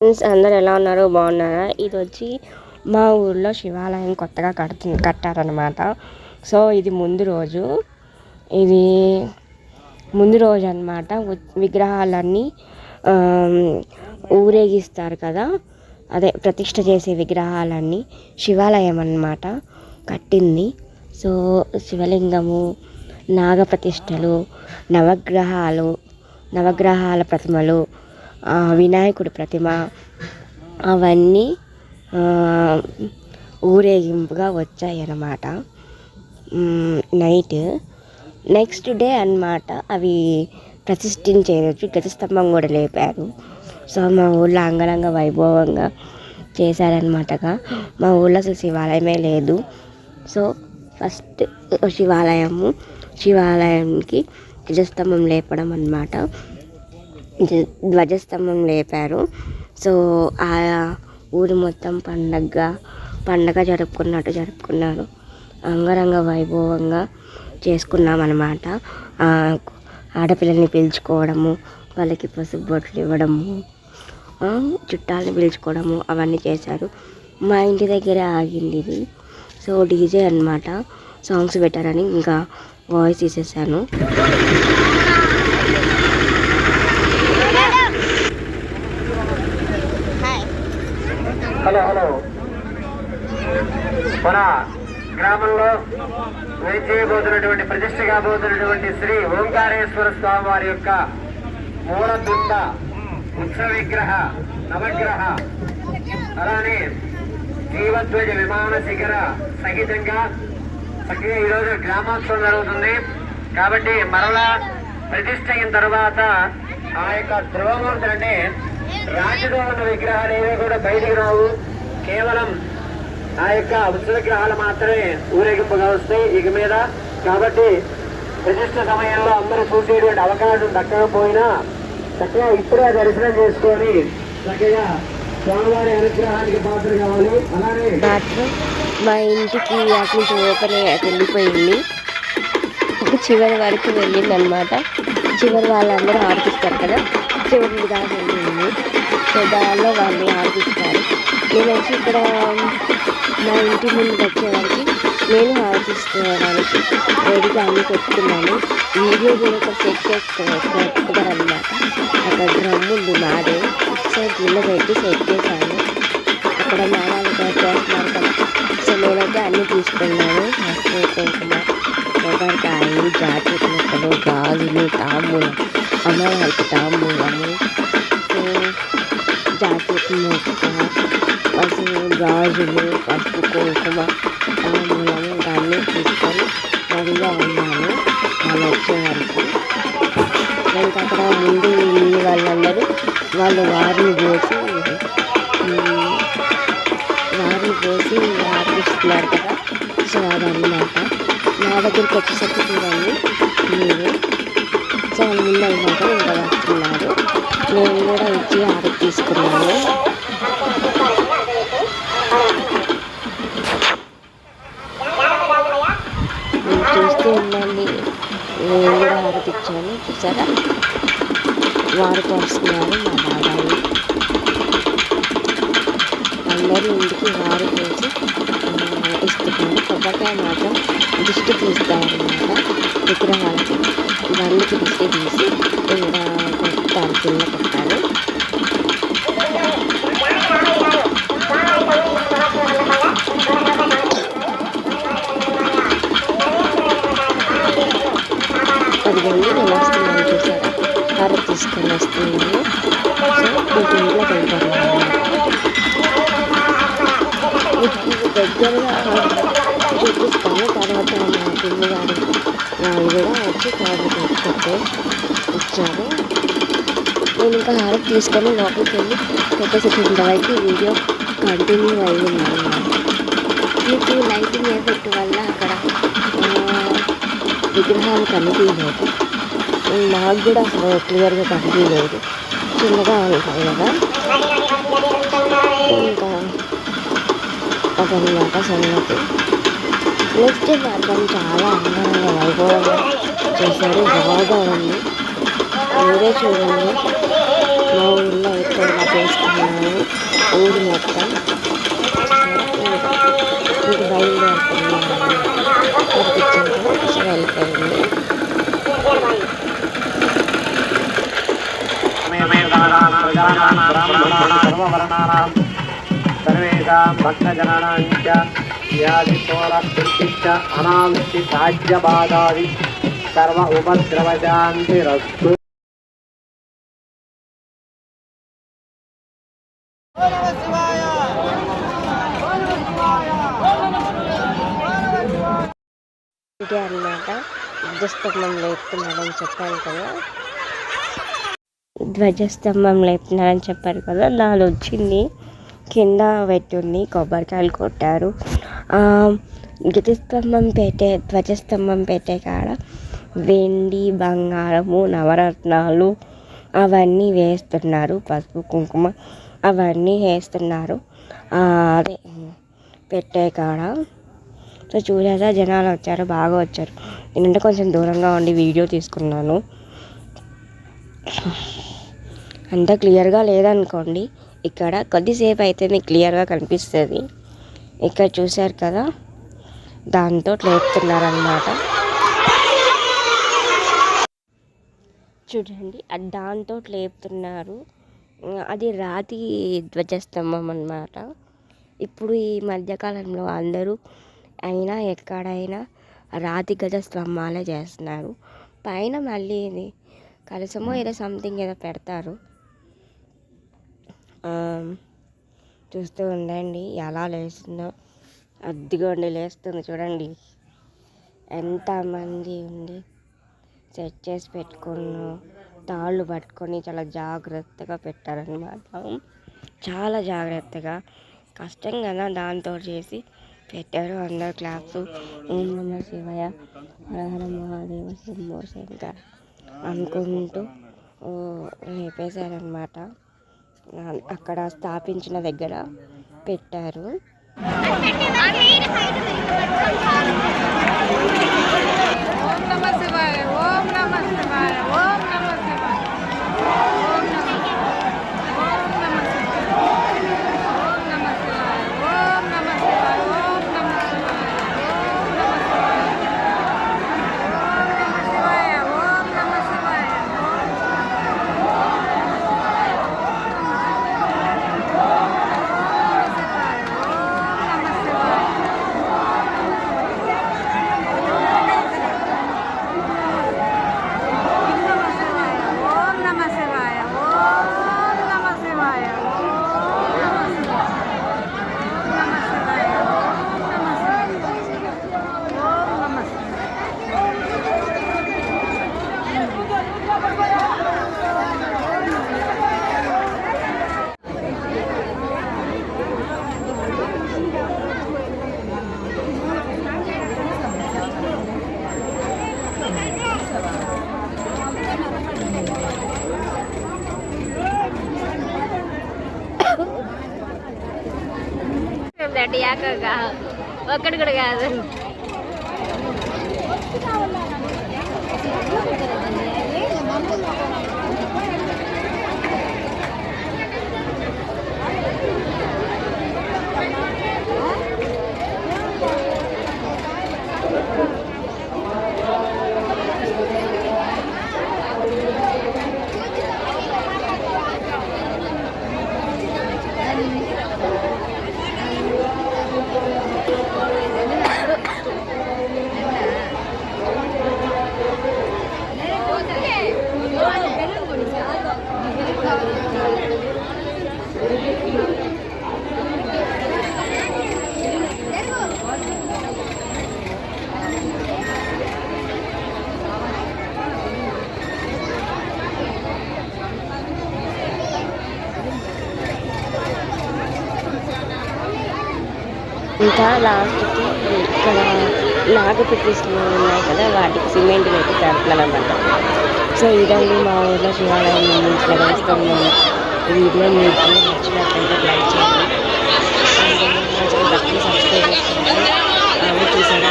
Friends అందరు ఎలా ఉన్నారు? బాగున్నారా? ఇది వచ్చి మా ఊర్లో శివాలయం కొత్తగా కడుతు కట్టారనమాట సో ఇది ముందు రోజు. ఇది ముందు రోజు అనమాట విగ్రహాలన్నీ ఊరేగిస్తారు కదా? అదే ప్రతిష్ట చేసే విగ్రహాలన్నీ శివాలయం అన్నమాట కట్టింది. సో శివలింగము నాగప్రతిష్టలు నవగ్రహాలు నవగ్రహాల ప్రతిమలు వినాయకుడి ప్రతిమ అవన్నీ ఊరేగింపుగా వచ్చాయి అన్నమాట నైట్. నెక్స్ట్ డే అనమాట అవి ప్రతిష్ఠించే రోజు గజస్తంభం కూడా లేపారు. సో మా ఊళ్ళో అంగరంగ వైభవంగా చేశారనమాటగా మా ఊళ్ళో అసలు శివాలయమే లేదు. సో ఫస్ట్ శివాలయము శివాలయానికి ధ్వజస్తంభం లేపడం అనమాట ధ్వజస్తంభం లేపారు. సో ఆ ఊరు మొత్తం పండగగా పండగ జరుపుకున్నట్టు జరుపుకున్నారు. అంగరంగ వైభవంగా చేసుకున్నాం అనమాట ఆడపిల్లల్ని పిలుచుకోవడము వాళ్ళకి పసుపు బొట్లు ఇవ్వడము చుట్టాలని పిలుచుకోవడము అవన్నీ చేశారు. మా ఇంటి దగ్గరే ఆగింది ఇది. సో డీజే అనమాట సాంగ్స్ పెట్టారని ఇంకా వాయిస్ తీసేసాను. మన గ్రామంలో వేచేయబోతున్నటువంటి ప్రతిష్ట కాబోతున్నటువంటి శ్రీ ఓంకారేశ్వర స్వామి వారి యొక్క మూలదుండ ఉత్సవ విగ్రహ నవగ్రహ అలానే జీవధ్వజ విమాన శిఖర సహితంగా చక్కగా ఈరోజు గ్రామోత్సవం జరుగుతుంది. కాబట్టి మరలా ప్రతిష్ట అయిన తర్వాత ఆ యొక్క ధ్రువమూర్తులు అంటే రాజుగా ఉన్న విగ్రహాలు ఏవి కూడా బయటికి రావు. కేవలం ఆ యొక్క ఉత్సవ గ్రహాలు మాత్రమే ఊరేగింపుగా వస్తాయి ఇక మీద. కాబట్టి ప్రతిష్ట సమయంలో అందరూ చూసేటువంటి అవకాశం దక్కకపోయినా చక్కగా ఇప్పుడే దర్శనం చేసుకొని చక్కగా స్వామివారి అనుగ్రహానికి పాత్ర కావాలి. అలానే మా ఇంటికి అటు నుంచి ఓపెన్ వెళ్ళిపోయింది. చివరి వరకు వెళ్ళింది అనమాట చివరి వాళ్ళందరూ ఆడిపిస్తారు కదా. చివరి దాకా వెళ్ళింది. సో దానిలో వాళ్ళు ఆడిపిస్తారు నేను వచ్చి ఇక్కడ మా ఇంటి ముందు వచ్చేవారికి నేను ఆడిపించడానికి రెడీగా అన్ని పెట్టుకున్నాను. వీడియో కూడా ఒక సెట్ పెట్టుకున్నారనమాట అక్కడ డ్రమ్ ఉంది మాదే సో గిన్నె పెట్టి సెట్ చేశాను. అక్కడ మేళాలు చేస్తున్నారు కదా సో నేనైతే అన్నీ తీసుకున్నాను. పసుపు కుంకుమ కొబ్బరికాయ జాకెట్ ముక్కలు గాజులు తాంబూలం. అమ్మాయి తాంబూలము. జాకెట్ ముక్క పసుపు గాజులు పసుపు కుంకుమ తాంబూలము ఇవన్నీ తీసుకొని రెడీగా ఉన్నాను. వాళ్ళు వచ్చే వరకు. ఇంకా అక్కడ ముందు వాళ్ళందరూ వాళ్ళు వారిని పోసి వారిని పోసి ఆర్పిస్తున్నారు కదా సో అదన్నమాట నా దగ్గరికి వచ్చేసరికి చూడండి మీరు సో ముందు అనమాట ఇంకా వస్తున్నారు. నేను కూడా ఇచ్చి ఆర్డర్ తీసుకున్నాను. చూస్తూ ఉండండి నేను కూడా ఆర్డర్ ఇచ్చాను చూసారా? వారు పోస్తున్నారు మా బాబాయి. అందరూ ఇంటికి వారు పోసి ఇస్తున్నారు. కొబ్బరికాయ మాత్రం దిష్టి తీస్తారనమాట విగ్రహాలకి ఇవన్నీ దిష్టి తీసి ఇంకా కొట్టారు కింద కొట్టారు కారు తీసుకొని వస్తున్నాను సో ఇంటి ఇంట్లోకి వెళ్తాను వీటికి దగ్గరగా చూపిస్తాను తర్వాత మా పిల్లి గారు వాళ్ళు కూడా వచ్చి కారు తీసుకొస్తే వచ్చారు నేను ఇంకా హారతి తీసుకొని లోపలికి వెళ్ళి పెట్టేసి ఇంతవరకు వీడియో కంటిన్యూ అయ్యింది అన్నమాట మీకు లైటింగ్ ఎఫెక్ట్ వల్ల అక్కడ విగ్రహాలు కనిపించలేదు నాకు కూడా అసలు క్లియర్గా కనిపించలేదు. చిన్నగా ఉంటాయి కదా. ఇంకా అదనమాట సంగతి. నెక్స్ట్ మాత్రం చాలా అందంగా వైభవంగా చేశారు. బాగా ఉంది. మీరే చూడండి. మా ఊళ్ళో ఎక్కడ చేసుకున్నాము ఊరు మొత్తం. ఇది బయలుదేరుతున్నాము వెళ్ళిపోయింది అనాంశిజ్యబాధాది సర్వ ఉపద్రవశాంతిరస్తు. అన్నమాట. ఉద్యస్తకం లేకుండా చెప్పాను కదా. ధ్వజస్తంభం లేపుతున్నారని చెప్పారు కదా నాది వచ్చింది కింద పెట్టుంది కొబ్బరికాయలు కొట్టారు. ధ్వజస్తంభం పెట్టే ధ్వజస్తంభం పెట్టే కాడ వెండి బంగారము నవరత్నాలు అవన్నీ వేస్తున్నారు. పసుపు కుంకుమ అవన్నీ వేస్తున్నారు. అదే పెట్టే కాడ. సో చూసాక జనాలు వచ్చారు బాగా వచ్చారు. నేనంటే కొంచెం దూరంగా ఉండి వీడియో తీసుకున్నాను. అంత క్లియర్గా లేదనుకోండి ఇక్కడ కొద్దిసేపు అయితే మీకు క్లియర్గా కనిపిస్తుంది. ఇక్కడ చూశారు కదా దాంతో లేపుతున్నారనమాట చూడండి అది దాంతో లేపుతున్నారు. అది రాతి ధ్వజస్తంభం అన్నమాట. ఇప్పుడు ఈ మధ్యకాలంలో అందరూ అయినా ఎక్కడైనా రాతి గజ స్తంభాలే చేస్తున్నారు. పైన మళ్ళీ ఇది కలసమో ఏదో సంథింగ్ ఏదో పెడతారు. చూస్తూ ఉండండి. ఎలా లేస్తుందో. అద్దిగోండి లేస్తుంది చూడండి. ఎంతమంది ఉంది సెట్ చేసి పెట్టుకున్న తాళ్ళు పట్టుకొని చాలా జాగ్రత్తగా పెట్టారనమాట చాలా జాగ్రత్తగా. కష్టం కదా దాంతో చేసి పెట్టారు అందరు క్లాప్స్ ఓం నమ శివయ. హర మహాదేవ. శంభో శంకర్. అనుకుంటూ ఓ, లేపేశారనమాట అక్కడ స్థాపించిన దగ్గర పెట్టారు. ఓం నమ శివాయ ఒక్కడు కూడా కాదు ఇంకా లాస్ట్కి ఇక్కడ నాగు నాగపెట్టిస్తులు ఉన్నాయి కదా వాటికి సిమెంట్ పెట్టి కడుతున్నాను అనమాట సో ఇదండి మా ఊర్లో శివాలయం ఇట్లా వేస్తాం ఈ వీడియో మీకు నచ్చినట్లయితే లైక్ చేయండి. సబ్స్క్రైబ్ చేసుకోండి అవి చూసారా